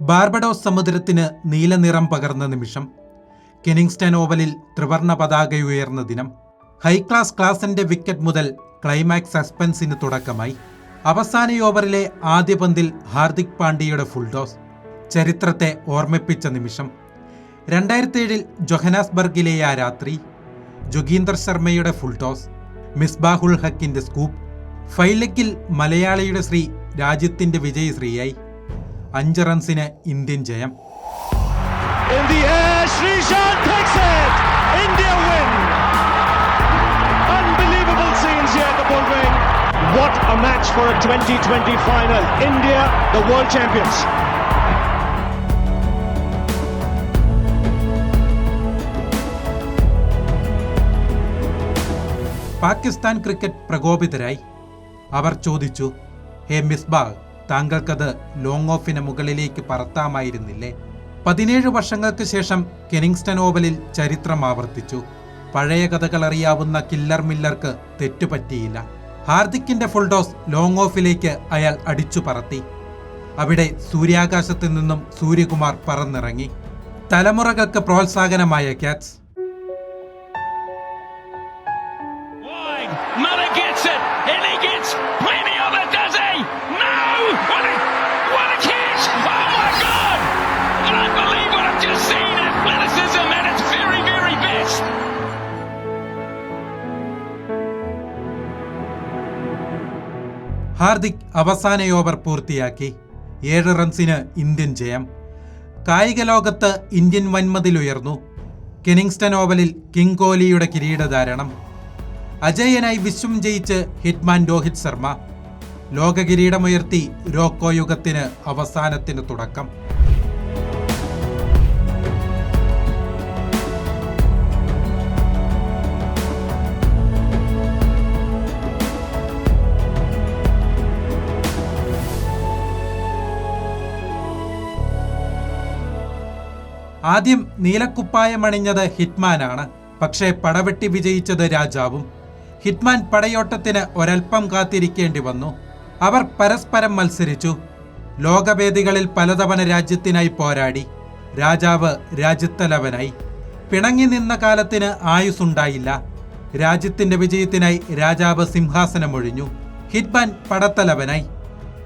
Barbados സമുദ്രത്തിന് നീലനിറം പകർന്ന നിമിഷം കെനിങ്സ്റ്റൺ ഓവലിൽ ത്രിവർണ പതാക ഉയർന്ന ദിനം ഹൈക്ലാസ് ക്ലാസിന്റെ വിക്കറ്റ് മുതൽ ക്ലൈമാക്സ് സസ്പെൻസിന് തുടക്കമായി. അവസാന ഓവറിലെ ആദ്യ പന്തിൽ ഹാർദിക് പാണ്ഡ്യയുടെ ഫുൾഡോസ് ചരിത്രത്തെ ഓർമ്മിപ്പിച്ച നിമിഷം. രണ്ടായിരത്തി ഏഴിൽ ജൊഹനാസ്ബർഗിലെ ആ രാത്രി ജൊഗീന്ദർ ശർമ്മയുടെ ഫുൾടോസ് മിസ്ബാഹുൽ ഹക്കിന്റെ സ്കൂപ്പ് ഫൈലക്കിൽ മലയാളിയുടെ ശ്രീ രാജ്യത്തിന്റെ വിജയശ്രീയായി. അഞ്ച് റൺസിന് ഇന്ത്യൻ ജയം. What a match for a 2020 final. India, the world champions. Pakistan cricket പ്രകോപിതരായി അവർ ചോദിച്ചു ഹേ മിസ്ബാഹ് താങ്കൾക്കത് ലോങ് ഓഫിന് മുകളിലേക്ക് പറത്താമായിരുന്നില്ലേ? പതിനേഴ് വർഷങ്ങൾക്ക് ശേഷം കെനിങ്സ്റ്റൺ ഓവലിൽ ചരിത്രം ആവർത്തിച്ചു. പഴയ കഥകൾ അറിയാവുന്ന കില്ലർ മില്ലർക്ക് തെറ്റുപറ്റിയില്ല. ഹാർദിക്കിന്റെ ഫുൾ ഡോസ് ലോങ് ഓഫിലേക്ക് അയാൾ അടിച്ചു പറത്തി. അവിടെ സൂര്യാകാശത്ത് നിന്നും സൂര്യകുമാർ പറന്നിറങ്ങി. തലമുറകൾക്ക് പ്രോത്സാഹനമായ ക്യാറ്റ്സ് ഹാർദിക് അവസാന ഓവർ പൂർത്തിയാക്കി ഏഴ് റൺസിന് ഇന്ത്യൻ ജയം. കായിക ലോകത്ത് ഇന്ത്യൻ വൻമതിലുയർന്നു. കെനിങ്സ്റ്റൺ ഓവലിൽ കിങ് കോഹ്ലിയുടെ കിരീടധാരണം. അജയനായി വിശ്വം ജയിച്ച് ഹിറ്റ്മാൻ രോഹിത് ശർമ്മ. ലോക കിരീടമുയർത്തി രോക്കോ യുഗത്തിന് അവസാനത്തിന് തുടക്കം. ആദ്യം നീലക്കുപ്പായമണിഞ്ഞത് ഹിറ്റ്മാനാണ്. പക്ഷേ പടവെട്ടി വിജയിച്ചത് രാജാവും. ഹിറ്റ്മാൻ പടയോട്ടത്തിന് ഒരൽപ്പം കാത്തിരിക്കേണ്ടി വന്നു. അവർ പരസ്പരം മത്സരിച്ചു. ലോകവേദികളിൽ പലതവണ രാജ്യത്തിനായി പോരാടി. രാജാവ് രാജ്യത്തലവനായി. പിണങ്ങി നിന്ന കാലത്തിന് ആയുസ്സുണ്ടായില്ല. രാജ്യത്തിന്റെ വിജയത്തിനായി രാജാവ് സിംഹാസനമൊഴിഞ്ഞു. ഹിറ്റ്മാൻ പടത്തലവനായി.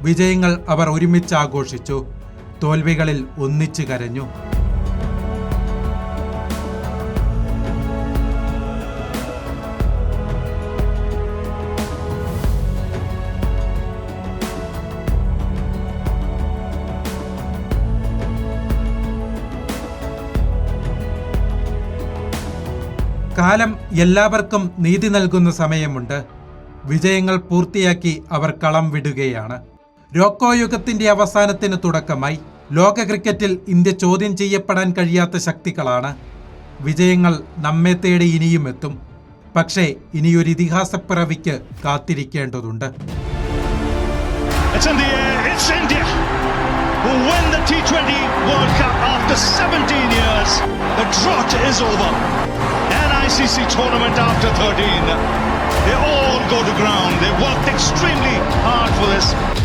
വിജയങ്ങൾ അവർ ഒരുമിച്ച് ആഘോഷിച്ചു തോൽവികളിൽ ഒന്നിച്ചു കരഞ്ഞു. കാലം എല്ലാവർക്കും നീതി നൽകുന്ന സമയമുണ്ട്. വിജയങ്ങൾ പൂർത്തിയാക്കി അവർ കളം വിടുകയാണ്. രോക്കോ യുഗത്തിന്റെ അവസാനത്തിന് തുടക്കമായി ലോക ക്രിക്കറ്റിൽ ഇന്ത്യ ചോദ്യം ചെയ്യപ്പെടാൻ കഴിയാത്ത ശക്തികളാണ്. വിജയങ്ങൾ നമ്മെ തേടി ഇനിയും എത്തും. പക്ഷേ ഇനിയൊരു ഇതിഹാസ പിറവിക്ക് കാത്തിരിക്കേണ്ടതുണ്ട് who win the T20 World Cup after 17 years. The drought is over. ICC tournament after 13. They all go to ground. They worked extremely hard for this.